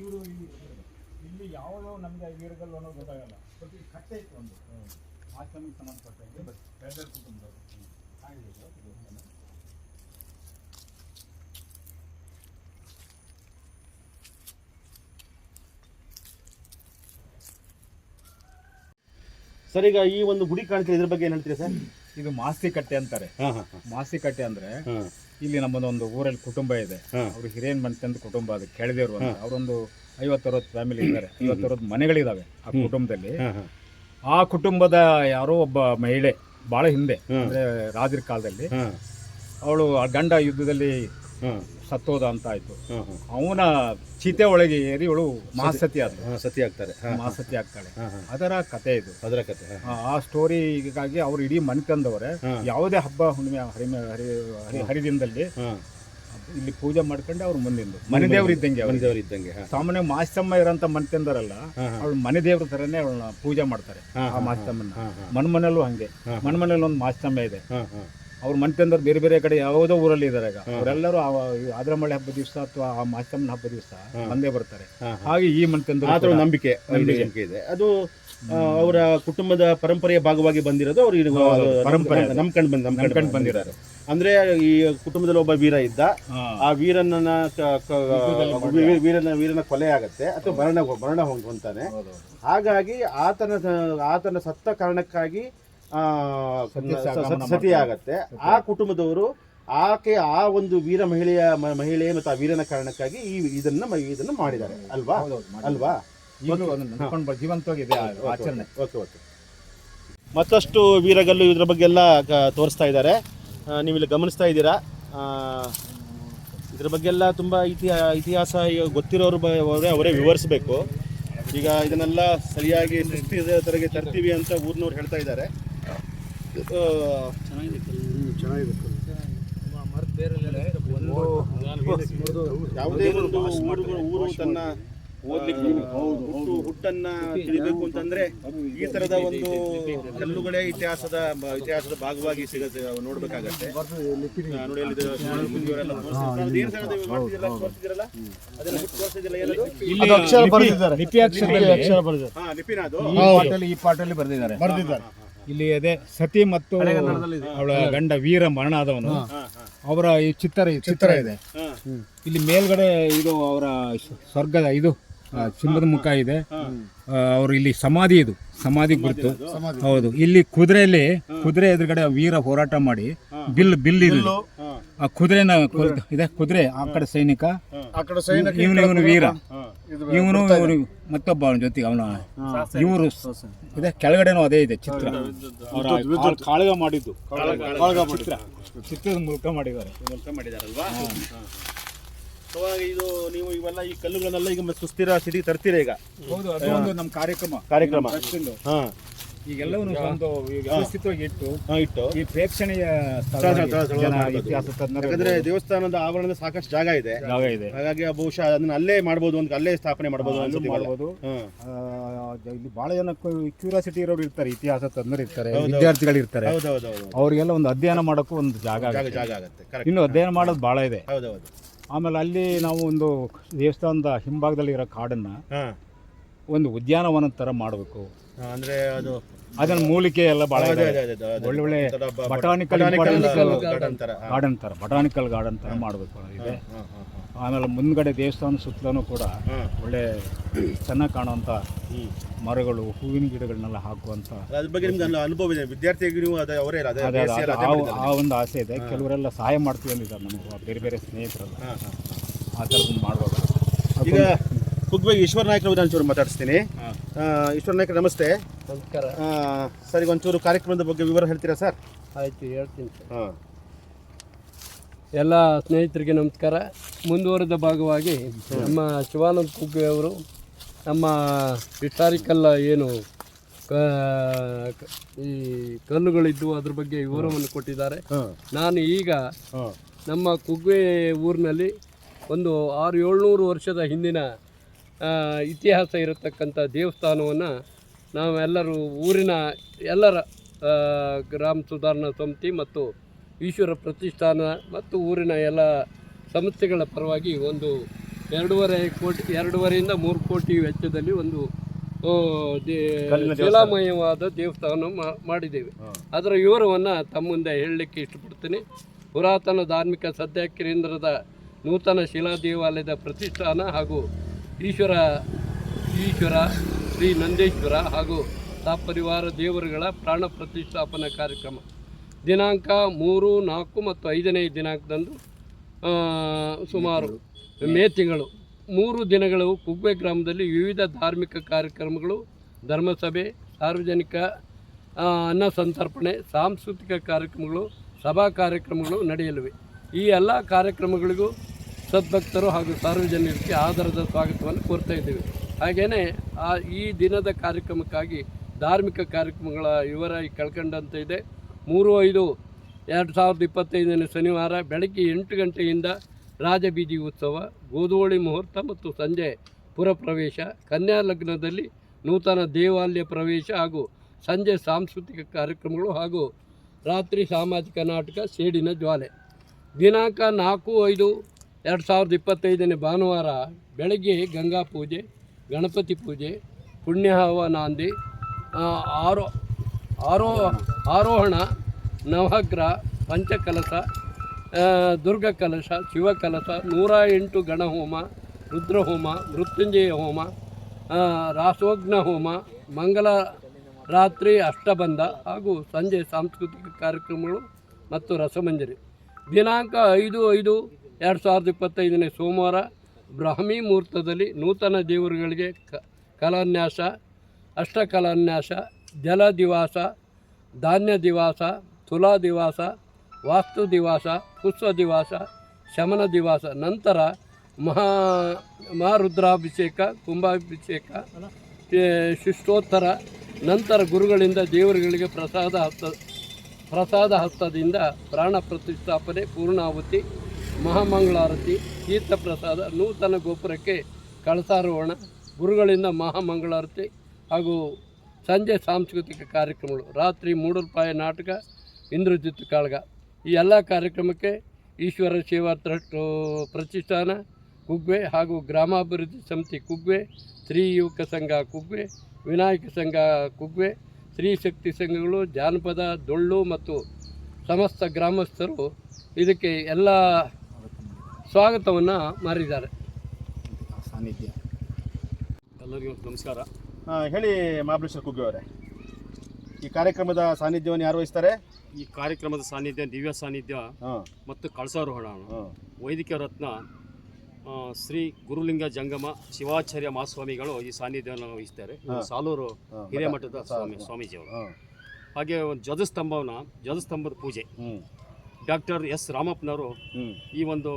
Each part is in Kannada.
ಇವರು ಇಲ್ಲಿ ಯಾವುದೋ ನಮಗೆ ವೀರಗಲ್ಲು ಅನ್ನೋದು ಗೊತ್ತಾಗಲ್ಲ. ಪ್ರತಿ ಕಟ್ಟೆ ಇತ್ತು ಒಂದು ಆಶ್ರಮಕ್ಕೆ ಸಂಬಂಧಪಟ್ಟಂಗೆ ಬಟ್ ಬೇರೆ ಕುಟುಂಬದವರು. ಸರ್ ಈಗ ಈ ಒಂದು ಗುಡಿ ಕಾಣ್ತೀರಿ ಇದ್ರ ಬಗ್ಗೆ ಏನ್ ಹೇಳ್ತೀರಾ ಸರ್? ಇದು ಮಾಸಿ ಕಟ್ಟೆ ಅಂತಾರೆ ಮಾಸಿ ಮಾಸ್ತಿ ಕಟ್ಟೆ ಅಂದ್ರೆ ಇಲ್ಲಿ ನಮ್ಮದೊಂದು ಊರಲ್ಲಿ ಕುಟುಂಬ ಇದೆ. ಅವರು ಹಿರಿಯನ್ ಅಂತ ಕುಟುಂಬ ಅದು ಕೆಳದೇವ್ರು ಅಂತ ಅವರೊಂದು ಐವತ್ತರವತ್ತು ಫ್ಯಾಮಿಲಿ ಇದ್ದಾರೆ. ಐವತ್ತರವತ್ತು ಮನೆಗಳಿದಾವೆ ಆ ಕುಟುಂಬದಲ್ಲಿ. ಆ ಕುಟುಂಬದ ಯಾರೋ ಒಬ್ಬ ಮಹಿಳೆ ಬಹಳ ಹಿಂದೆ ಅಂದ್ರೆ ರಾಜರ ಕಾಲದಲ್ಲಿ ಅವಳು ಆ ಗಂಡ ಯುದ್ಧದಲ್ಲಿ ಸತ್ತೋದ ಅಂತ ಆಯ್ತು. ಅವನ ಚೀತೆ ಒಳಗೆ ಏರಿ ಅವಳು ಮಹಾಸತಿ ಆದ ಸತಿ ಆಗ್ತಾರೆ. ಹಾ ಮಹಾಸತಿ ಆಗ್ತಾಳೆ. ಹಾ ಹಾ. ಅದರ ಕತೆ ಇದು. ಅದರ ಕತೆ ಹಾ ಆ- ಆ ಸ್ಟೋರಿಗಾಗಿ ಅವ್ರು ಇಡೀ ಮನ್ ತಂದವ್ರೆ ಹಾ. ಯಾವುದೇ ಹಬ್ಬ ಹುಣ್ಣಿಮೆ ಹರಿಮೆ ಹರಿ ಹರಿ ಹರಿದಿನದಲ್ಲಿ ಹಾ. ಇಲ್ಲಿ ಪೂಜೆ ಮಾಡ್ಕೊಂಡೆ ಅವ್ರು ಮುಂದಿಂದು ಮನೆ ದೇವ್ರು ಇದ್ದಂಗೆ ಅವ್ರು ಮನೆದೇವ್ರು ಇದ್ದಂಗೆ ಹಾ. ಸಾಮಾನ್ಯ ಮಾಸ್ತಮ್ಮ ಇರೋಂಥ ಮನೆ ತಂದರಲ್ಲ ಹಾ, ಹಾ. ಅವಳು ಮನೆ ದೇವ್ರ ಥರನೇ ಅವಳನ್ನ ಪೂಜೆ ಮಾಡ್ತಾರೆ ಹಾ, ಆ ಮಾಸ್ತಮ್ಮನ ಹಾ. ಹಾ ಮನೆ ಮನೆಯಲ್ಲೂ ಹಂಗೆ. ಹಾ. ಒಂದು ಮಾಸ್ತಮ್ಮ ಇದೆ. ಹಾ ಹಾ. ಅವ್ರ ಮನೆ ತಂದವ್ರು ಬೇರೆ ಬೇರೆ ಕಡೆ ಯಾವುದೋ ಊರಲ್ಲಿ ಇದ್ದಾರೆ ಈಗ. ಅವರೆಲ್ಲರೂ ಆದ್ರಮಳ್ಳಿ ಹಬ್ಬ ದಿವಸ ಅಥವಾ ಆ ಮಾಸ್ತಮ್ಮನ ಹಬ್ಬ ದಿವಸ ಬಂದೇ ಬರ್ತಾರೆ. ಹಾಗೆ ಈ ಮನೆ ತಂದವರು ಆ ಒಂದು ನಂಬಿಕೆ ಇದೆ, ನಂಬಿಕೆ ಇದೆ. ಅದು ಅವರ ಕುಟುಂಬದ ಪರಂಪರೆಯ ಭಾಗವಾಗಿ ಬಂದಿರೋದು ಅವರು ಪರಂಪರೆ. ನಂಬ್ಕೊಂಡು ಬಂದ್ ನಂಬ್ಕೊಂಡು ಬಂದಿದ್ದಾರೆ ಅಂದ್ರೆ ಈ ಕುಟುಂಬದಲ್ಲಿ ಒಬ್ಬ ವೀರ ಇದ್ದ ಆ ವೀರನ ವೀರನ ವೀರನ ಕೊಲೆ ಆಗತ್ತೆ ಅಥವಾ ಮರಣ ಮರಣ ಹೊಂದ್ಕೊಂತಾನೆ ಹಾಗಾಗಿ ಆತನ ಆತನ ಸತ್ತ ಕಾರಣಕ್ಕಾಗಿ ಸತಿ- ಆಗತ್ತೆ. ಆ ಕುಟುಂಬದವರು ಆಕೆ ಆ ಒಂದು ವೀರ ಮಹಿಳೆಯ ಮಹಿಳೆ ಮತ್ತು ಆ ವೀರನ ಕಾರಣಕ್ಕಾಗಿ ಈ ಇದನ್ನ ಇದನ್ನ ಮಾಡಿದ್ದಾರೆ. ಅಲ್ವಾ? ಅಲ್ವಾ? ಜೀವಂತವಾಗಿದೆ ಆಚರಣೆ. Okay okay. ಮತ್ತಷ್ಟು ವೀರಗಲ್ಲು ಇದ್ರ ಬಗ್ಗೆ ಎಲ್ಲ ತೋರಿಸ್ತಾ ಇದ್ದಾರೆ. ಆ, ನೀವು ಇಲ್ಲಿ ಗಮನಿಸ್ತಾ ಇದ್ದೀರಾ? ಇದ್ರ ಬಗ್ಗೆ ಎಲ್ಲ ತುಂಬ ಇತಿಹಾಸ ಇತಿಹಾಸ ಈಗ ಗೊತ್ತಿರೋರು ಅವರೇ ಅವರೇ ವಿವರಿಸಬೇಕು. ಈಗ ಇದನ್ನೆಲ್ಲ ಸರಿಯಾಗಿ ತರಗೆ ತರ್ತೀವಿ ಅಂತ ಊರಿನವ್ರು ಹೇಳ್ತಾ ಇದ್ದಾರೆ. ಯಾವುದೇ ಒಂದು ಊರು ತನ್ನ ಹುಟ್ಟು ಹುಟ್ಟನ್ನ ತಿಳಿಬೇಕು ಅಂತಂದ್ರೆ ಈ ತರದ ಒಂದು ಕಲ್ಲುಗಳೇ ಇತಿಹಾಸದ ಇತಿಹಾಸದ ಭಾಗವಾಗಿ ಸಿಗುತ್ತೆ ನೋಡ್ಬೇಕಾಗತ್ತೆ ಅಕ್ಷರ ನೋಡಿ? ಇಲ್ಲಿ ಲಿಪಿ- ಹಾ ಲಿಪಿನ ಅದು. ಈ ಪಾಟಲ್ಲಿ ಪಾಟಲ್ಲಿ ಬರೆದಿದ್ದಾರೆ. ಇಲ್ಲಿ ಅದೇ ಸತಿ ಮತ್ತು ಅವಳ ಗಂಡ ವೀರ ಮರಣ ಆದವನು ಅವರ ಈ ಚಿತ್ರ ಚಿತ್ರ ಇದೆ. ಇಲ್ಲಿ ಮೇಲ್ಗಡೆ ಇದು ಅವರ ಸ್ವರ್ಗದ ಇದು ಸಿಂಹದ ಮುಖ ಇದೆ. ಅವರು ಇಲ್ಲಿ ಸಮಾಧಿ ಇದು ಸಮಾಧಿ ಗುರುತು. ಹೌದು. ಇಲ್ಲಿ ಕುದುರೆಯಲ್ಲಿ ಕುದುರೆ ಎದುರುಗಡೆ ವೀರ ಹೋರಾಟ ಮಾಡಿ ಬಿಲ್ ಬಿಲ್ ಇದೆ ಆ ಕುದುರೆನ ಇದೆ ಕುದುರೆ ಆ ಕಡೆ ಸೈನಿಕ ಇವನು ಇವನು ವೀರ. ಇವನು ಇವನು ಮತ್ತೊಬ್ಬ ಅವನ ಜೊತೆಗೆ ಅವನ ಇವರು ಇದೆ ಕೆಳಗಡೆನೂ ಅದೇ ಇದೆ ಚಿತ್ರ. ಅವರ ಕಾಳಗ ಮಾಡಿದ್ದು. ಚಿತ್ರ. ಚಿತ್ರದ ಮೂಲಕ ಮಾಡಿದ್ದಾರೆ. ಸೊ ಇದು ನೀವು ಇವೆಲ್ಲ ಈ ಕಲ್ಲುಗಳನ್ನೆಲ್ಲ ಈಗ ಮತ್ತೆ ಸುಸ್ಥಿರ ಸಿಟಿ ತರ್ತೀರ ಈಗ. ಹೌದು ಅದು ಒಂದು ನಮ್ಮ ಕಾರ್ಯಕ್ರಮ. ಕಾರ್ಯಕ್ರಮ. ಹಾ. ಈಗೆಲ್ಲವನ್ನು ಒಂದು ವ್ಯವಸ್ಥಿತವಾಗಿ ಇಟ್ಟು ಹಾ ಇಟ್ಟು. ಈ ಪ್ರೇಕ್ಷಣೀಯ ಸ್ಥಳ, ಸ್ಥಳವಾಗಿ ಸ್ಥಳ, ಸ್ಥಳ ಜನ ಮಾಡ್ಬೋದು. ಇತಿಹಾಸ ತಜ್ಞರು ಯಾಕಂದ್ರೆ ದೇವಸ್ಥಾನದ ಆವರಣದ ಸಾಕಷ್ಟು ಜಾಗ ಇದೆ. ಜಾಗ ಇದೆ. ಹಾಗಾಗಿ ಬಹುಶಃ ಅದನ್ನ ಅಲ್ಲೇ ಮಾಡ್ಬೋದು ಅಂತ ಅಲ್ಲೇ ಸ್ಥಾಪನೆ ಮಾಡ್ಬೋದು ಅಲ್ಲೂ ಅನ್ಸುತ್ತೆ ಇವೆಲ್ಲ. ಮಾಡ್ಬೋದು. ಹ್ಮ್. ಆ, ಇಲ್ಲಿ ಬಹಳ ಜನ ಕ್ಯೂರಿಯಾಸಿಟಿ ಇರೋರು ಇರ್ತಾರೆ ಇತಿಹಾಸ ತಜ್ಞರು ಇರ್ತಾರೆ ವಿದ್ಯಾರ್ಥಿಗಳು ಇರ್ತಾರೆ. ಹೌದೌದೌದು. ಅವರಿಗೆಲ್ಲ ಒಂದು ಅಧ್ಯಯನ ಮಾಡೋಕ್ಕೂ ಒಂದು ಜಾಗ ಜಾಗ ಆಗುತ್ತೆ. ಜಾಗ ಆಗತ್ತೆ. ಕರೆಕ್ಟ್ ಇನ್ನು ಅಧ್ಯಯನ ಮಾಡೋದು ಬಹಳ ಇದೆ. ಹೌದೌದು. ಆಮೇಲೆ ಅಲ್ಲಿ ನಾವು ಒಂದು ದೇವಸ್ಥಾನದ ಹಿಂಭಾಗದಲ್ಲಿ ಇರೋ ಕಾಡನ್ನ ಹಾ ಒಂದು ಉದ್ಯಾನವನದ ಥರ ಮಾಡಬೇಕು ಅಂದ್ರೆ ಅದು ಅದನ್ನ ಮೂಲಿಕೆ ಎಲ್ಲ ಬಹಳ ಅದೇ, ಇದೆ. ಒಳ್ಳೆ ಒಳ್ಳೆ ಬಟಾನಿಕಲ್ ಗಾರ್ಡನ್ ತರ. ಥರ ಬಟಾನಿಕಲ್ ಗಾರ್ಡನ್ ಥರ ಮಾಡಬೇಕು ಇದೆ. ಆಮೇಲೆ ಮುಂದ್ಗಡೆ ದೇವಸ್ಥಾನ ಸುತ್ತಲೂ ಕೂಡ ಒಳ್ಳೆ ಚೆನ್ನಾಗಿ ಕಾಣುವಂಥ ಈ ಮರಗಳು ಹೂವಿನ ಗಿಡಗಳನ್ನೆಲ್ಲ ಹಾಕುವಂಥ ಅದ್ರ ಬಗ್ಗೆ ನಿಮ್ಗೆ ಅನು- ಅನುಭವ ಇದೆ. ವಿದ್ಯಾರ್ಥಿಗೆ ನೀವು ಅದೇ ಅವರೇ ಅದೇ ಆ- ಒಂದು ಆಸೆ ಇದೆ. ಕೆಲವರೆಲ್ಲ ಸಹಾಯ ಮಾಡ್ತೀವಿ ಅಂದಿದ್ದಾರೆ ನಮಗೆ ಬೇರೆ ಬೇರೆ ಸ್ನೇಹಿತರೆಲ್ಲ. ಆ ಥರ ಮಾಡುವಾಗ ಈಗ ಕುಗ್ಬೆ ಈಶ್ವರ ನಾಯ್ಕ ಒಂಚೂರು ಮಾತಾಡಿಸ್ತೀನಿ. ಈಶ್ವರ ನಾಯ್ಕ ನಮಸ್ತೆ. ನಮಸ್ಕಾರ. ಸರ್ ಈಗ ಒಂಚೂರು ಕಾರ್ಯಕ್ರಮದ ಬಗ್ಗೆ ವಿವರ ಹೇಳ್ತೀರಾ ಸರ್? ಆಯ್ತು ಹೇಳ್ತೀನಿ ಸರ್. ಹಾಂ. ಎಲ್ಲ ಸ್ನೇಹಿತರಿಗೆ ನಮಸ್ಕಾರ. ಮುಂದುವರೆದ ಭಾಗವಾಗಿ ನಮ್ಮ ಶಿವಾನಂದ ಕುಗ್ಗೆ ಅವರು ನಮ್ಮ ಹಿಸ್ಟಾರಿಕಲ್ ಏನು ಈ ಕಲ್ಲುಗಳಿದ್ದು ಅದ್ರ ಬಗ್ಗೆ ವಿವರವನ್ನು ಕೊಟ್ಟಿದ್ದಾರೆ. ನಾನು ಈಗ ನಮ್ಮ ಕುಗ್ವೆ ಊರಿನಲ್ಲಿ ಒಂದು ಆರು ಏಳ್ನೂರು ವರ್ಷದ ಹಿಂದಿನ ಇತಿಹಾಸ ಇರತಕ್ಕಂಥ ದೇವಸ್ಥಾನವನ್ನು ನಾವೆಲ್ಲರೂ ಊರಿನ ಎಲ್ಲರ ಗ್ರಾಮ ಸುಧಾರಣಾ ಸಮಿತಿ ಮತ್ತು ಈಶ್ವರ ಪ್ರತಿಷ್ಠಾನ ಮತ್ತು ಊರಿನ ಎಲ್ಲ ಸಂಸ್ಥೆಗಳ ಪರವಾಗಿ ಒಂದು ಎರಡೂವರೆ ಕೋಟಿ ಎರಡೂವರೆಯಿಂದ ಮೂರು ಕೋಟಿ ವೆಚ್ಚದಲ್ಲಿ ಒಂದು ಶಿಲಾಮಯವಾದ ದೇವಸ್ಥಾನ. ಮಾಡಿದ್ದೇವೆ. ಅದರ ವಿವರವನ್ನು ತಮ್ಮ ಮುಂದೆ ಹೇಳಲಿಕ್ಕೆ ಇಷ್ಟಪಡ್ತೀನಿ. ಪುರಾತನ ಧಾರ್ಮಿಕ ಸದ್ಯ ಕೇಂದ್ರದ ನೂತನ ಶಿಲಾ ದೇವಾಲಯದ ಪ್ರತಿಷ್ಠಾನ ಹಾಗೂ ಈಶ್ವರ ಈಶ್ವರ ಶ್ರೀ ನಂದೇಶ್ವರ ಹಾಗೂ ಸಪರಿವಾರ ದೇವರುಗಳ ಪ್ರಾಣ ಪ್ರತಿಷ್ಠಾಪನಾ ಕಾರ್ಯಕ್ರಮ. ದಿನಾಂಕ ಮೂರು ನಾಲ್ಕು ಮತ್ತು ಐದನೇ ದಿನಾಂಕದಂದು ಸುಮಾರು ಮೇ ತಿಂಗಳು, ಮೂರು ದಿನಗಳು ಕುಗ್ವೆ ಗ್ರಾಮದಲ್ಲಿ ವಿವಿಧ ಧಾರ್ಮಿಕ ಕಾರ್ಯಕ್ರಮಗಳು, ಧರ್ಮಸಭೆ, ಸಾರ್ವಜನಿಕ ಅನ್ನ ಸಂತರ್ಪಣೆ, ಸಾಂಸ್ಕೃತಿಕ ಕಾರ್ಯಕ್ರಮಗಳು, ಸಭಾ ಕಾರ್ಯಕ್ರಮಗಳು ನಡೆಯಲಿವೆ. ಈ ಎಲ್ಲ ಕಾರ್ಯಕ್ರಮಗಳಿಗೂ ಸದ್ಭಕ್ತರು ಹಾಗೂ ಸಾರ್ವಜನಿಕರಿಗೆ ಆಧಾರದ ಸ್ವಾಗತವನ್ನು ಕೋರ್ತಾ ಇದ್ದೇವೆ. ಹಾಗೆಯೇ ಆ, ಈ ದಿನದ ಕಾರ್ಯಕ್ರಮಕ್ಕಾಗಿ ಧಾರ್ಮಿಕ ಕಾರ್ಯಕ್ರಮಗಳ ವಿವರ ಕೆಳ್ಕೊಂಡಂತೆ ಇದೆ. ಮೂರು ಐದು ಎರಡು ಸಾವಿರದ ಇಪ್ಪತ್ತೈದನೇ ಶನಿವಾರ ಬೆಳಗ್ಗೆ ಎಂಟು ಗಂಟೆಯಿಂದ ರಾಜಬೀದಿ ಉತ್ಸವ, ಗೋಧೋಳಿ ಮುಹೂರ್ತ ಮತ್ತು ಸಂಜೆ ಪುರಪ್ರವೇಶ, ಕನ್ಯಾ ಲಗ್ನದಲ್ಲಿ ನೂತನ ದೇವಾಲಯ ಪ್ರವೇಶ ಹಾಗೂ ಸಂಜೆ ಸಾಂಸ್ಕೃತಿಕ ಕಾರ್ಯಕ್ರಮಗಳು ಹಾಗೂ ರಾತ್ರಿ ಸಾಮಾಜಿಕ ನಾಟಕ ಸೇಡಿನ ಜ್ವಾಲೆ. ದಿನಾಂಕ ನಾಲ್ಕು ಐದು ಎರಡು ಸಾವಿರದ ಇಪ್ಪತ್ತೈದನೇ ಭಾನುವಾರ ಬೆಳಗ್ಗೆ ಗಂಗಾ ಪೂಜೆ, ಗಣಪತಿ ಪೂಜೆ ಪುಣ್ಯಹವ ನಾಂದಿ ಆರೋ ಆರೋ, ಆರೋಹಣ ನವಗ್ರಹ, ಪಂಚಕಲಶ ದುರ್ಗ ಕಲಶ ಶಿವಕಲಶ, ನೂರ ಎಂಟು ಗಣಹೋಮ, ರುದ್ರಹೋಮ ಮೃತ್ಯುಂಜಯ ಹೋಮ ರಾಸೋಗ್ನ ಹೋಮ ಮಂಗಲ ರಾತ್ರಿ, ಅಷ್ಟಬಂಧ ಹಾಗೂ ಸಂಜೆ ಸಾಂಸ್ಕೃತಿಕ ಕಾರ್ಯಕ್ರಮಗಳು ಮತ್ತು ರಸಮಂಜರಿ. ದಿನಾಂಕ ಐದು ಐದು ಎರಡು ಸಾವಿರದ ಇಪ್ಪತ್ತೈದನೇ ಸೋಮವಾರ ಬ್ರಾಹ್ಮಿ ಮುಹೂರ್ತದಲ್ಲಿ ನೂತನ ದೇವರುಗಳಿಗೆ ಕ, ಕಲಾನ್ಯಾಸ, ಅಷ್ಟಕಲಾನ್ಯಾಸ ಜಲ ದಿವಾಸ ಧಾನ್ಯ ದಿವಾಸ ತುಲಾ ದಿವಾಸ, ವಾಸ್ತು ದಿವಾಸ, ಪುಷ್ಪ ದಿವಾಸ, ಶಮನ ದಿವಾಸ, ನಂತರ ಮಹಾ, ಮಹಾರುದ್ರಾಭಿಷೇಕ, ಕುಂಭಾಭಿಷೇಕ ಶಿಷ್ಟೋತ್ತರ, ನಂತರ ಗುರುಗಳಿಂದ ದೇವರುಗಳಿಗೆ ಪ್ರಸಾದ ಹಸ್ತ, ಪ್ರಸಾದ ಹಸ್ತದಿಂದ ಪ್ರಾಣ ಪ್ರತಿಷ್ಠಾಪನೆ, ಪೂರ್ಣಾಹುತಿ, ಮಹಾಮಂಗಳಾರತಿ, ತೀರ್ಥ ಪ್ರಸಾದ, ನೂತನ ಗೋಪುರಕ್ಕೆ ಕಳಸಾರೋಹಣ ಗುರುಗಳಿಂದ ಮಹಾಮಂಗಳಾರತಿ ಹಾಗೂ ಸಂಜೆ ಸಾಂಸ್ಕೃತಿಕ ಕಾರ್ಯಕ್ರಮಗಳು, ರಾತ್ರಿ ಮೂಡುಲ್ಪಾಯ ನಾಟಕ ಇಂದ್ರಜಿತ್ ಕಾಳಗ. ಈ ಎಲ್ಲ ಕಾರ್ಯಕ್ರಮಕ್ಕೆ ಈಶ್ವರ ಸೇವಾ ಟ್ರಸ್ಟ್ ಪ್ರತಿಷ್ಠಾನ ಕುಗ್ವೆ ಹಾಗೂ ಗ್ರಾಮಾಭಿವೃದ್ಧಿ ಸಮಿತಿ ಕುಗ್ವೆ ಸ್ತ್ರೀ ಯುವಕ ಸಂಘ ಕುಗ್ವೆ ವಿನಾಯಕ ಸಂಘ ಕುಗ್ವೆ ಸ್ತ್ರೀ ಶಕ್ತಿ ಸಂಘಗಳು ಜಾನಪದ ದೊಳ್ಳು ಮತ್ತು ಸಮಸ್ತ ಗ್ರಾಮಸ್ಥರು ಇದಕ್ಕೆ ಎಲ್ಲ ಸ್ವಾಗತವನ್ನು ಮಾರಿದ್ದಾರೆ. ಸಾನ್ನಿಧ್ಯ ಎಲ್ಲರಿಗೂ ನಮಸ್ಕಾರ. ಹೇಳಿ ಮಹಾಬಲೇಶ್ವರ ಕುಗ್ವೆ ಅವರೇ. ಈ ಕಾರ್ಯಕ್ರಮದ ಸಾನ್ನಿಧ್ಯವನ್ನು ಯಾರು ವಹಿಸ್ತಾರೆ? ಈ ಕಾರ್ಯಕ್ರಮದ ಸಾನ್ನಿಧ್ಯ ದಿವ್ಯ ಸಾನ್ನಿಧ್ಯ ಮತ್ತು ಕಳಸಾರೋಹಣ. ವೈದಿಕ ರತ್ನ ಶ್ರೀ ಗುರುಲಿಂಗ ಜಂಗಮ ಶಿವಾಚಾರ್ಯ ಮಹಾಸ್ವಾಮಿಗಳು ಈ ಸಾನ್ನಿಧ್ಯವನ್ನು ವಹಿಸ್ತಾರೆ. ಸಾಲೂರು ಹಿರೇಮಠದ ಸ್ವಾಮಿ ಸ್ವಾಮೀಜಿಯವರು. ಹಾಗೆ ಒಂದು ಧ್ವಜಸ್ತಂಭವನ್ನ ಜ್ವಜಸ್ತಂಭದ ಪೂಜೆ. ಡಾಕ್ಟರ್ ಎಸ್ ರಾಮಪ್ಪನವರು ಈ ಒಂದು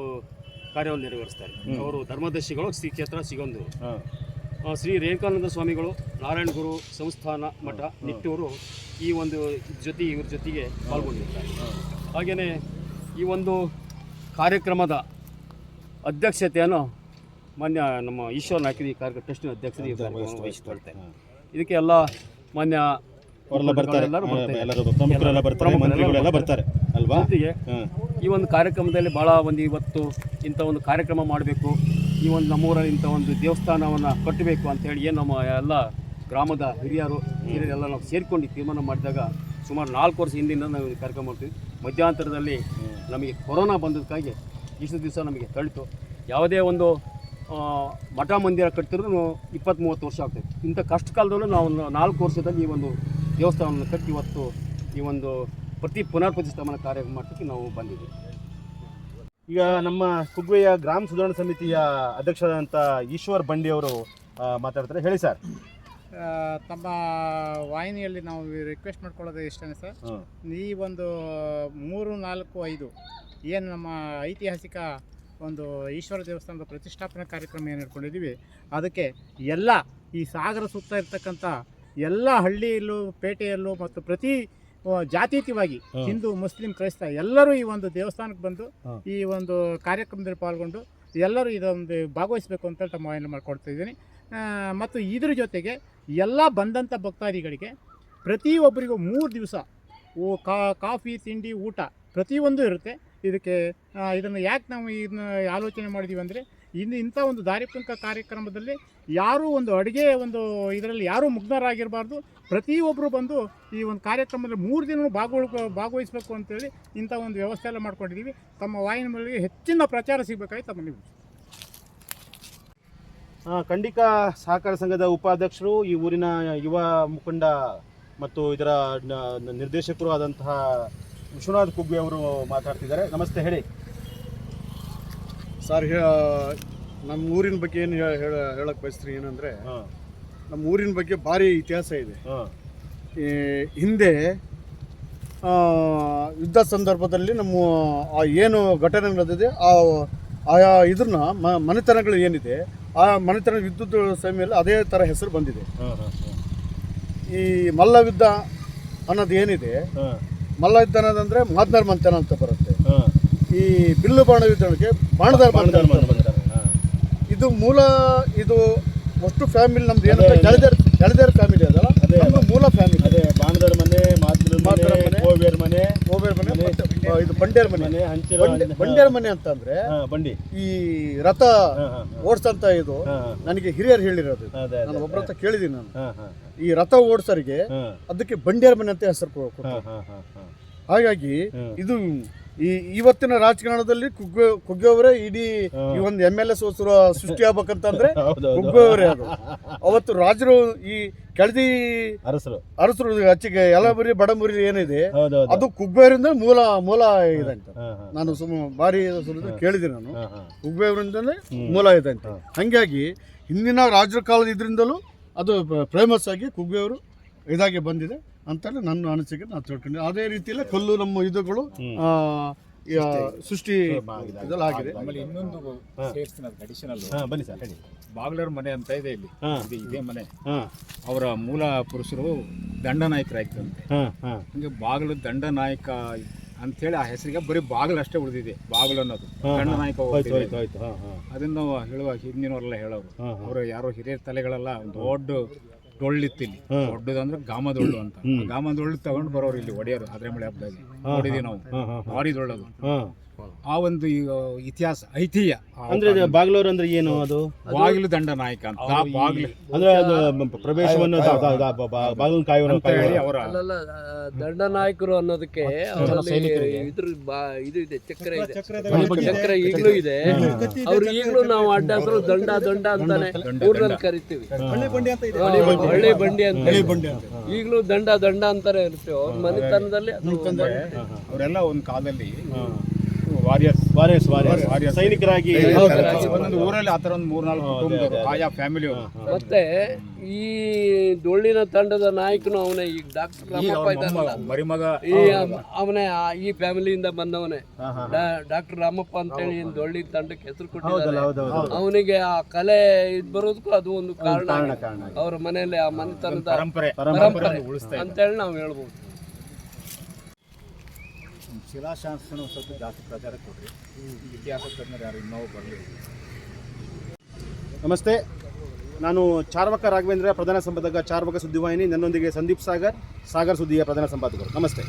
ಕಾರ್ಯವನ್ನು ನೆರವೇರಿಸ್ತಾರೆ. ಅವರು ಧರ್ಮದರ್ಶಿಗಳು ಶ್ರೀ ಕ್ಷೇತ್ರ ಸಿಗೊಂದು ಶ್ರೀ ರೇಣುಕಾನಂದ ಸ್ವಾಮಿಗಳು ನಾರಾಯಣ ಗುರು ಸಂಸ್ಥಾನ ಮಠ ನಿಟ್ಟೂರು ಈ ಒಂದು ಜೊತೆ ಇವ್ರ ಜೊತೆಗೆ ಪಾಲ್ಗೊಂಡಿರ್ತಾರೆ. ಹಾಗೆಯೇ ಈ ಒಂದು ಕಾರ್ಯಕ್ರಮದ ಅಧ್ಯಕ್ಷತೆಯನ್ನು ಮಾನ್ಯ ನಮ್ಮ ಈಶ್ವರ ನಾಯ್ಕರಿ ಕಾರ್ಯಕ್ರಮ ಟ್ರಸ್ಟಿನ ಅಧ್ಯಕ್ಷರು ವಹಿಸಿಕೊಳ್ತೇನೆ ಇದಕ್ಕೆ ಎಲ್ಲ ಮಾನ್ಯ ಬರ್ತಾರೆ. ಅಲ್ವಾ? ಈ ಒಂದು ಕಾರ್ಯಕ್ರಮದಲ್ಲಿ ಭಾಳ ಒಂದು ಇವತ್ತು ಇಂಥ ಒಂದು ಕಾರ್ಯಕ್ರಮ ಮಾಡಬೇಕು. ಈ ಒಂದು ನಮ್ಮೂರಲ್ಲಿ ಇಂಥ ಒಂದು ದೇವಸ್ಥಾನವನ್ನು ಕಟ್ಟಬೇಕು ಅಂತೇಳಿ ಏನು ನಮ್ಮ ಎಲ್ಲ ಗ್ರಾಮದ ಹಿರಿಯರು, ಹಿರಿಯರೆಲ್ಲ ನಾವು ಸೇರಿಕೊಂಡು ತೀರ್ಮಾನ ಮಾಡಿದಾಗ ಸುಮಾರು ನಾಲ್ಕು ವರ್ಷ ಹಿಂದಿನ ನಾವು ಕಾರ್ಯಕ್ರಮ ಮಾಡ್ತೀವಿ. ಮಧ್ಯಂತರದಲ್ಲಿ ನಮಗೆ ಕೊರೋನಾ ಬಂದದಕ್ಕಾಗಿ ಇಷ್ಟು ದಿವಸ ನಮಗೆ ತಳಿತು ಯಾವುದೇ ಒಂದು ಮಠ ಮಂದಿರ ಕಟ್ಟಿದ್ರೂ ಇಪ್ಪತ್ತು ಮೂವತ್ತು ವರ್ಷ ಆಗ್ತದೆ. ಇಂಥ ಕಷ್ಟ ಕಾಲದಲ್ಲೂ ನಾವು ನಾಲ್ಕು ವರ್ಷದಲ್ಲಿ ಈ ಒಂದು ದೇವಸ್ಥಾನವನ್ನು ಕಟ್ಟಿ ಇವತ್ತು ಈ ಒಂದು ಪ್ರತಿ ಪುನರ್ ಪ್ರತಿಷ್ಠಾಪನಾ ಕಾರ್ಯ ಮಾಡೋಕ್ಕೆ ನಾವು ಬಂದಿದ್ದೀವಿ. ಈಗ ನಮ್ಮ ಕುಗ್ವೆಯ ಗ್ರಾಮ ಸುಧಾರಣಾ ಸಮಿತಿಯ ಅಧ್ಯಕ್ಷರಾದಂಥ ಈಶ್ವರ್ ಬಂಡಿ ಅವರು ಮಾತಾಡ್ತಾರೆ. ಹೇಳಿ ಸರ್. ತಮ್ಮ ವಾಹಿನಿಯಲ್ಲಿ ನಾವು ರಿಕ್ವೆಸ್ಟ್ ಮಾಡ್ಕೊಳ್ಳೋದು ಇಷ್ಟೇ ಸರ್. ಈ ಒಂದು ಮೂರು ನಾಲ್ಕು ಐದು ಏನು ನಮ್ಮ ಐತಿಹಾಸಿಕ ಒಂದು ಈಶ್ವರ ದೇವಸ್ಥಾನದ ಪ್ರತಿಷ್ಠಾಪನಾ ಕಾರ್ಯಕ್ರಮ ಏನು ಇಟ್ಕೊಂಡಿದ್ದೀವಿ ಅದಕ್ಕೆ ಎಲ್ಲ ಈ ಸಾಗರ ಸುತ್ತ ಇರ್ತಕ್ಕಂಥ ಎಲ್ಲ ಹಳ್ಳಿಯಲ್ಲೂ ಪೇಟೆಯಲ್ಲೂ ಮತ್ತು ಪ್ರತಿ ಜಾತೀಯವಾಗಿ ಹ್ಮ್. ಹಿಂದೂ ಮುಸ್ಲಿಂ ಕ್ರೈಸ್ತ ಎಲ್ಲರೂ ಈ ಒಂದು ದೇವಸ್ಥಾನಕ್ಕೆ ಬಂದು ಈ ಒಂದು ಕಾರ್ಯಕ್ರಮದಲ್ಲಿ ಪಾಲ್ಗೊಂಡು ಎಲ್ಲರೂ ಇದೊಂದು ಭಾಗವಹಿಸಬೇಕು ಅಂತ ತಮ್ಮ ವಾಹಿನಿ ಮಾಡ್ಕೊಡ್ತಾ ಇದ್ದೀನಿ. ಮತ್ತು ಇದ್ರ ಜೊತೆಗೆ ಎಲ್ಲ ಬಂದಂಥ ಭಕ್ತಾದಿಗಳಿಗೆ ಪ್ರತಿಯೊಬ್ಬರಿಗೂ ಮೂರು ದಿವಸ ಓ ಕಾ ಕಾಫಿ ತಿಂಡಿ ಊಟ ಪ್ರತಿಯೊಂದು ಇರುತ್ತೆ. ಇದಕ್ಕೆ ಇದನ್ನು ಯಾಕೆ ನಾವು ಇದನ್ನ ಆಲೋಚನೆ ಮಾಡಿದ್ದೀವಿ ಅಂದರೆ ಇನ್ನು ಇಂಥ ಒಂದು ದಾರಿಪಂಕ ಕಾರ್ಯಕ್ರಮದಲ್ಲಿ ಯಾರೂ ಒಂದು ಅಡುಗೆ ಒಂದು ಇದರಲ್ಲಿ ಯಾರೂ ಮುಗ್ಧರಾಗಿರಬಾರ್ದು. ಪ್ರತಿಯೊಬ್ಬರು ಬಂದು ಈ ಒಂದು ಕಾರ್ಯಕ್ರಮದಲ್ಲಿ ಮೂರು ದಿನ ಭಾಗವಹ ಭಾಗವಹಿಸಬೇಕು ಅಂತೇಳಿ ಇಂಥ ಒಂದು ವ್ಯವಸ್ಥೆ ಎಲ್ಲ ಮಾಡ್ಕೊಂಡಿದ್ದೀವಿ. ತಮ್ಮ ವಾಯಿನ ಮೇಲೆ ಹೆಚ್ಚಿನ ಪ್ರಚಾರ ಸಿಗಬೇಕಾಗಿ ತಮ್ಮ ಆ, ಖಂಡಿಕ ಸಹಕಾರ ಸಂಘದ ಉಪಾಧ್ಯಕ್ಷರು ಈ ಊರಿನ ಯುವ ಮುಖಂಡ ಮತ್ತು ಇದರ ನಿರ್ದೇಶಕರು ಆದಂತಹ ವಿಶ್ವನಾಥ್ ಕುಗ್ವಿ ಅವರು ಮಾತಾಡ್ತಿದ್ದಾರೆ. ನಮಸ್ತೆ ಹೇಳಿ. ಸರ್ ನಮ್ಮ ಊರಿನ ಬಗ್ಗೆ ಏನು ಹೇಳ ಹೇಳಕ್ಕೆ ಬಯಸ್ತೀನಿ ಏನಂದ್ರೆ ನಮ್ಮ ಊರಿನ ಬಗ್ಗೆ ಭಾರಿ ಇತಿಹಾಸ ಇದೆ. ಈ ಹಿಂದೆ ಆ, ಯುದ್ಧ ಸಂದರ್ಭದಲ್ಲಿ ನಮ್ಮ ಆ ಏನು ಘಟನೆ ನಡೆದಿದೆ ಆ ಆಯಾ ಇದ್ರನ್ನ ಮ ಮನೆತನಗಳು ಏನಿದೆ ಆ ಮನೆತನ ವಿದ್ಯುತ್ ಸಮಯದಲ್ಲಿ ಅದೇ ಥರ ಹೆಸರು ಬಂದಿದೆ. ಈ ಮಲ್ಲ ಯುದ್ಧ ಅನ್ನೋದು ಏನಿದೆ ಮಲ್ಲ ಯುದ್ಧ ಅನ್ನೋದಂದ್ರೆ ಮಾದ್ನರ್ ಮಂತನ ಅಂತ ಬರುತ್ತೆ. ಈ ಬಿಲ್ಲು ಬಾಣ ವಿತರಣೆಗೆ ಬಾಣದಾರ ಇದು ಮೂಲ ಇದು ಅಷ್ಟು ಫ್ಯಾಮಿಲಿ ನಮ್ದು ಏನಂದ್ರೆ ಜಳದೇರ್ ಜಳದೇರ್ ಫ್ಯಾಮಿಲಿ ಅದಲ್ಲ ಅದೇ. ಮೂಲ ಫ್ಯಾಮಿಲಿ ಅದೇ ಬಾಣದರ ಮನೆ ಮಾತ್ರ ಮನೆ ಓಬೇರ್ ಮನೆ ಓಬೇರ್ ಮನೆ ಇದು ಬಂಡೇರ್ ಮನೆ. ಬಂಡೇರ್ ಮನೆ ಅಂತಂದ್ರೆ ಬಂಡಿ. ಈ ರಥ ಓಡಿಸಂತ ಇದು ನನಗೆ ಹಿರಿಯರು ಹೇಳಿರೋದು. ನಾನು ಒಬ್ಬರ ಹತ್ರ ಕೇಳಿದ್ದೀನಿ ನಾನು. ಈ ರಥ ಓಡಿಸೋರಿಗೆ ಅದಕ್ಕೆ ಬಂಡೇರ್ ಮನೆ ಅಂತ ಹೆಸರು ಹಾಗಾಗಿ ಇದು ಈ ಇವತ್ತಿನ ರಾಜಕಾರಣದಲ್ಲಿ ಕುಗ್ಗೆ ಕುಗ್ಗೆಯವರೇ ಇಡೀ ಈ ಒಂದು ಎಂ ಎಲ್ ಎಸ್ ಸೃಷ್ಟಿ ಆಗ್ಬೇಕಂತಂದ್ರೆ ಅದು. ಅವತ್ತು ರಾಜರು ಈ ಕೆಳದಿ ಅರಸರು. ಅರಸರು ಹಚ್ಚಿಗೆ ಯಲಬುರಿ ಬಡಂಬುರಿ ಏನಿದೆ ಅದು ಕುಗ್ಬೇರಿಂದ ಮೂಲ ಮೂಲ ಇದೆ ಅಂತ. ನಾನು ಸುಮ್ಮ ಭಾರಿ ಕೇಳಿದೆ ನಾನು. ಹಾಂ ಮೂಲ ಇದೆ ಅಂತ. ಹಂಗಾಗಿ ಹಿಂದಿನ ರಾಜರ ಕಾಲದ ಇದರಿಂದಲೂ ಅದು ಫೇಮಸ್ ಆಗಿ ಕುಗ್ಬೇವರು ಇದಾಗಿ ಬಂದಿದೆ. ಅಂತಲೇ ನನ್ನ ಅನಿಸಿಕೆ ನಾನು ತಿಳ್ಕೊಂಡೆ. ಅದೇ ರೀತಿಯಲ್ಲೇ ಕಲ್ಲು ನಮ್ಮ ಇದುಗಳು ಆ, ಸೃಷ್ಟಿ. ಇದೆಲ್ಲ ಆಗಿದೆ. ಆಮೇಲೆ ಇನ್ನೊಂದು ಸೇರಿಸ್ತೀನಿ ಅದಕ್ಕೆ ಅಡಿಷನಲ್ ಬನ್ನಿ ಸರ್ ಬಾಗ್ಲರ್ ಮನೆ ಅಂತ ಇದೆ ಇಲ್ಲಿ. ಇದು ಇದೇ ಮನೆ. ಅವರ ಮೂಲ ಪುರುಷರು ದಂಡನಾಯಕರಾಗಿದ್ದಂತೆ ಹಾಂ ಹಾಂ. ಹಂಗೆ ಬಾಗಿಲು ದಂಡನಾಯಕ ಅಂತೇಳಿ ಆ ಹೆಸರಿಗೆ ಬರೀ ಬಾಗಿಲು ಅಷ್ಟೇ ಉಳಿದಿದೆ ಬಾಗಿಲು ಅನ್ನೋದು. ದಂಡನಾಯಕ ಅದನ್ನು ಹೇಳುವ ಹಿಂದಿನವರೆಲ್ಲ ಹೇಳೋರು. ಅವರು ಯಾರೋ ಹಿರಿಯರ ತಲೆಗಳೆಲ್ಲ ಒಂದು ದೊಡ್ಡ ಡೊಳ್ಳಿತ್ತು ಇಲ್ಲಿ ದೊಡ್ಡದಂದ್ರೆ ಗಾಮದೊಳ್ಳು ಅಂತ ಗಾಮದೊಳ್ಳು ತಗೊಂಡು ಬರೋರು ಇಲ್ಲಿ ಒಡೆಯರು ಆದ್ರೆ ಮಳೆ ಹಬ್ಬದಲ್ಲಿ ನೋಡಿದೀವಿ ನಾವು ಭಾರಿ ದೊಡ್ಡದು ಆ ಒಂದು ಇತಿಹಾಸ ಐತಿಹ್ಯ ಅಂದ್ರೆ ಬಾಗ್ಲೂರ್ ಅಂದ್ರೆ ಏನು ಅದು ಬಾಗಿಲು ದಂಡ ನಾಯಕ ಅಂತ ಆ ಬಾಗಿಲು ಅಂದ್ರೆ ಅದು ಪ್ರವೇಶವನ್ನು ಬಾಗಿಲು ಕಾಯುವ ಅಂತ ಹೇಳಿ ಅವರ ಅಲ್ಲಲ್ಲ ಆ, ದಂಡನಾಯಕರು ಅನ್ನೋದಕ್ಕೆ ಇದ್ರ ಇದು ಇದೆ ಚಕ್ರ ಇದೆ ಚಕ್ರ ಈಗಲೂ ಇದೆ ಅವ್ರು ಈಗಲೂ ನಾವು ಅಡ್ಡಾದ್ರು ದಂಡ ದಂಡ ಅಂತಾನೆ ಊರಲ್ಲಿ ಕರಿತೀವಿ ಹಾ, ಹಳ್ಳಿ ಬಂಡಿ ಅಂತ ಈಗಲೂ ದಂಡ ದಂಡ ಅಂತಾರೆ ಇರ್ತೀವಿ ಅವ್ರ ಮನೆತನದಲ್ಲಿ ಅವರೆಲ್ಲ ಒಂದು ಕಾಲದಲ್ಲಿ ವಾರಿಯರ್ಸ್. Warriors warriors. ಸೈನಿಕರಾಗಿ ಒಂದೊಂದು ಊರಲ್ಲಿ ಆ ಥರ ಒಂದು ಮೂರ್ನಾಲ್ಕು ನಾಲ್ಕು ಆಯಾ ಫ್ಯಾಮಿಲಿ ಮತ್ತೆ ಈ ಡೊಳ್ಳಿನ ತಂಡದ ನಾಯಕನು ಅವನೇ ಈಗ ಡಾಕ್ಟರ್ ರಾಮಪ್ಪ ಇದ್ದಾನಲ್ಲ. ಮರಿಮಗ ಈ ಅವನೇ ಆ- ಈ ಫ್ಯಾಮಿಲಿಯಿಂದ ಬಂದವನೇ. ಡಾಕ್ಟರ್ ರಾಮಪ್ಪ ಅಂತೇಳಿ ಡೊಳ್ಳಿ ತಂಡಕ್ಕೆ ಹೆಸರು ಕೊಟ್ಟಿದ್ದಾರೆ. ಅವನಿಗೆ ಆ ಕಲೆ ಇದ್ ಬರೋದಕ್ಕೂ ಅದು ಒಂದು ಕಾರಣ. ಅವ್ರ ಮನೆಯಲ್ಲಿ ಆ ಮನೆತನದ ಪರಂಪರೆ. ಅಂತೇಳಿ ನಾವು ಹೇಳ್ಬೋದು. ಶಿಲಾಶಾಸನ ಸ್ವಲ್ಪ ಜಾಸ್ತಿ ಪ್ರಚಾರ ಕೊಡ್ರಿ. ಇತಿಹಾಸ ತಜ್ಞರು ಯಾರು ಇನ್ನೂ ಬರಲಿ ನಮಸ್ತೆ. ನಾನು ಚಾರ್ವಕ ರಾಘವೇಂದ್ರ ಪ್ರಧಾನ ಸಂಪಾದಕ ಚಾರ್ವಕ ಸುದ್ದಿವಾಹಿನಿ ನನ್ನೊಂದಿಗೆ ಸಂದೀಪ್ ಸಾಗರ್ ಸಾಗರ್ ಸುದ್ದಿಯ ಪ್ರಧಾನ ಸಂಪಾದಕರು. ನಮಸ್ತೆ.